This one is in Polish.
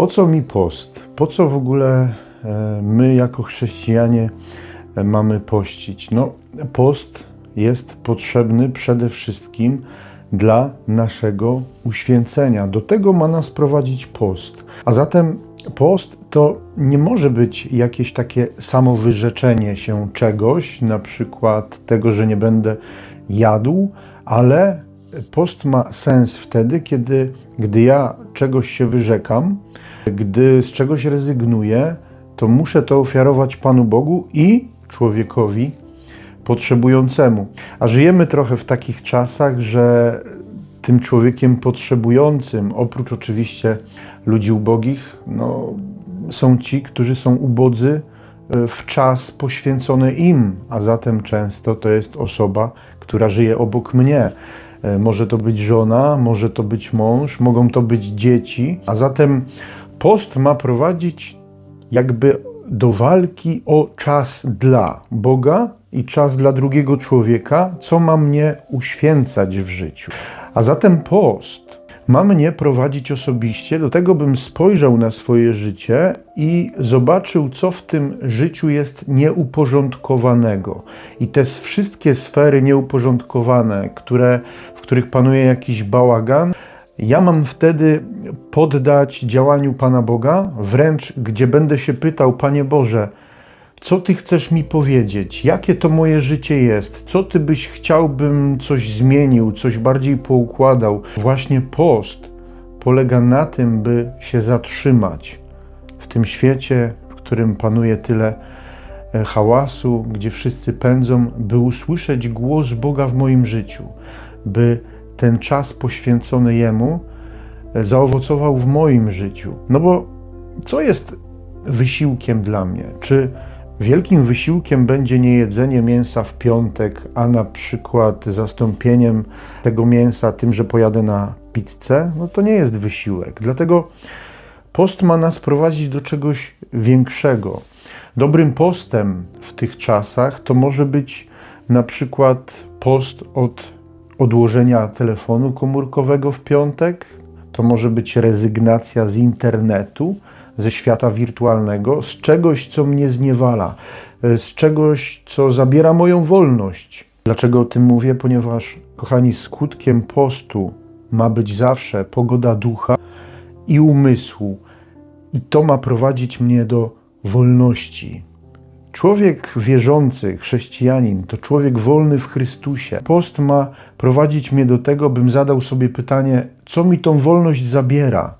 Po co mi post? Po co w ogóle e, my, jako chrześcijanie, e, mamy pościć? No, post jest potrzebny przede wszystkim dla naszego uświęcenia. Do tego ma nas prowadzić post. A zatem post to nie może być jakieś takie samowyrzeczenie się czegoś, na przykład tego, że nie będę jadł, ale post ma sens wtedy, kiedy gdy ja czegoś się wyrzekam, gdy z czegoś rezygnuję, to muszę to ofiarować Panu Bogu i człowiekowi potrzebującemu. A żyjemy trochę w takich czasach, że tym człowiekiem potrzebującym, oprócz oczywiście ludzi ubogich, no, są ci, którzy są ubodzy e, w czas poświęcony im, a zatem często to jest osoba, która żyje obok mnie. E, Może to być żona, może to być mąż, mogą to być dzieci, a zatem post ma prowadzić jakby do walki o czas dla Boga i czas dla drugiego człowieka, co ma mnie uświęcać w życiu. A zatem post ma mnie prowadzić osobiście do tego, bym spojrzał na swoje życie i zobaczył, co w tym życiu jest nieuporządkowanego. I te wszystkie sfery nieuporządkowane, które, w których panuje jakiś bałagan, ja mam wtedy poddać działaniu Pana Boga, wręcz gdzie będę się pytał, Panie Boże, co Ty chcesz mi powiedzieć? Jakie to moje życie jest? Co Ty byś chciał, bym coś zmienił, coś bardziej poukładał? Właśnie post polega na tym, by się zatrzymać w tym świecie, w którym panuje tyle e, hałasu, gdzie wszyscy pędzą, by usłyszeć głos Boga w moim życiu, by ten czas poświęcony Jemu e, zaowocował w moim życiu. No bo co jest wysiłkiem dla mnie? Czy wielkim wysiłkiem będzie nie jedzenie mięsa w piątek, a na przykład zastąpieniem tego mięsa tym, że pojadę na pizzę? No to nie jest wysiłek. Dlatego post ma nas prowadzić do czegoś większego. Dobrym postem w tych czasach to może być na przykład post od odłożenia telefonu komórkowego w piątek, to może być rezygnacja z internetu, ze świata wirtualnego, z czegoś, co mnie zniewala, e, z czegoś, co zabiera moją wolność. Dlaczego o tym mówię? Ponieważ, kochani, skutkiem postu ma być zawsze pogoda ducha i umysłu, i to ma prowadzić mnie do wolności. Człowiek wierzący, chrześcijanin, to człowiek wolny w Chrystusie. Post ma prowadzić mnie do tego, bym zadał sobie pytanie, co mi tą wolność zabiera,